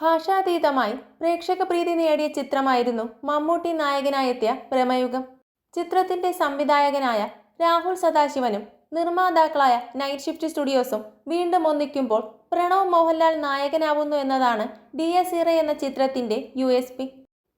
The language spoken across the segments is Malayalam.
ഭാഷാതീതമായി പ്രേക്ഷക പ്രീതി നേടിയ ചിത്രമായിരുന്നു മമ്മൂട്ടി നായകനായെത്തിയ പ്രമയുഗം. ചിത്രത്തിന്റെ സംവിധായകനായ രാഹുൽ സദാശിവനും നിർമ്മാതാക്കളായ നൈറ്റ് ഷിഫ്റ്റ് സ്റ്റുഡിയോസും വീണ്ടും ഒന്നിക്കുമ്പോൾ പ്രണവ് മോഹൻലാൽ നായകനാവുന്നു എന്നതാണ് ഡി എസ് ഇറ എന്ന ചിത്രത്തിന്റെ യു എസ് പി.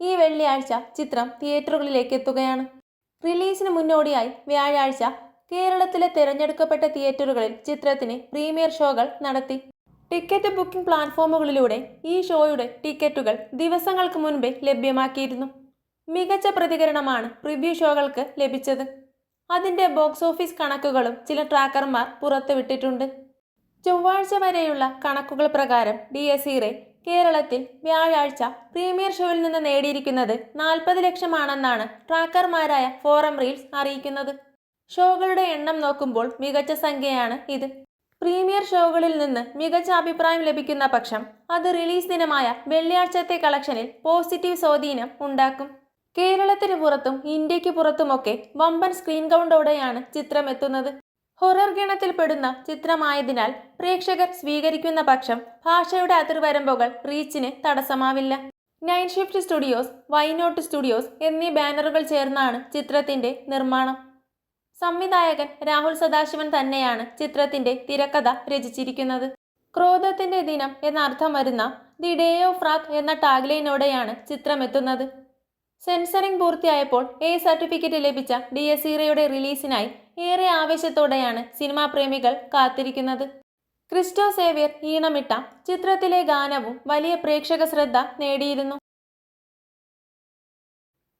ഈ വെള്ളിയാഴ്ച ചിത്രം തിയേറ്ററുകളിലേക്ക് എത്തുകയാണ്. റിലീസിന് മുന്നോടിയായി വ്യാഴാഴ്ച കേരളത്തിലെ തിരഞ്ഞെടുക്കപ്പെട്ട തിയേറ്ററുകളിൽ ചിത്രത്തിന് പ്രീമിയർ ഷോകൾ നടത്തി. ടിക്കറ്റ് ബുക്കിംഗ് പ്ലാറ്റ്ഫോമുകളിലൂടെ ഈ ഷോയുടെ ടിക്കറ്റുകൾ ദിവസങ്ങൾക്ക് മുൻപേ ലഭ്യമാക്കിയിരുന്നു. മികച്ച പ്രതികരണമാണ് പ്രിവ്യൂ ഷോകൾക്ക് ലഭിച്ചത്. അതിന്റെ ബോക്സ് ഓഫീസ് കണക്കുകളും ചില ട്രാക്കർമാർ പുറത്തുവിട്ടിട്ടുണ്ട്. ചൊവ്വാഴ്ച വരെയുള്ള കണക്കുകൾ പ്രകാരം ഡി എസ് ഇറെ കേരളത്തിൽ വ്യാഴാഴ്ച പ്രീമിയർ ഷോയിൽ നിന്ന് നേടിയിരിക്കുന്നത് നാൽപ്പത് ലക്ഷമാണെന്നാണ് ട്രാക്കർമാരായ ഫോറം റീൽസ് അറിയിക്കുന്നത്. ഷോകളുടെ എണ്ണം നോക്കുമ്പോൾ മികച്ച സംഖ്യയാണ് ഇത്. പ്രീമിയർ ഷോകളിൽ നിന്ന് മികച്ച അഭിപ്രായം ലഭിക്കുന്ന പക്ഷം അത് റിലീസ് ദിനമായ വെള്ളിയാഴ്ചത്തെ കളക്ഷനിൽ പോസിറ്റീവ് സ്വാധീനം ഉണ്ടാക്കും. കേരളത്തിന് പുറത്തും ഇന്ത്യയ്ക്ക് പുറത്തുമൊക്കെ വമ്പൻ സ്ക്രീൻ കൗണ്ടോടെയാണ് ചിത്രം എത്തുന്നത് ഹൊറർ ഗണത്തിൽപ്പെടുന്ന ചിത്രമായതിനാൽ പ്രേക്ഷകർ സ്വീകരിക്കുന്ന പക്ഷം ഭാഷയുടെ അതിർവരമ്പുകൾ റീച്ചിന് തടസ്സമാവില്ല. Nine shift studios why not studios എന്നീ ബാനറുകൾ ചേർന്നാണ് ചിത്രത്തിന്റെ നിർമ്മാണം. സംവിധായകൻ രാഹുൽ സദാശിവൻ തന്നെയാണ് ചിത്രത്തിന്റെ തിരക്കഥ രചിച്ചിരിക്കുന്നത്. ക്രോധത്തിന്റെ ദിനം എന്ന അർത്ഥം വരുന്ന ദി ഡേ ഓഫ് റാത്ത് എന്ന ടാഗ്ലൈനോടെയാണ് ചിത്രം എത്തുന്നത് സെൻസറിംഗ് പൂർത്തിയായപ്പോൾ എ സർട്ടിഫിക്കറ്റ് ലഭിച്ച ഡി എസ് ഇറയുടെ റിലീസിനായി ഏറെ ആവേശത്തോടെയാണ് സിനിമാ പ്രേമികൾ കാത്തിരിക്കുന്നത്. ക്രിസ്റ്റോ സേവ്യർ ഈണമിട്ട ചിത്രത്തിലെ ഗാനവും വലിയ പ്രേക്ഷക ശ്രദ്ധ നേടിയിരുന്നു.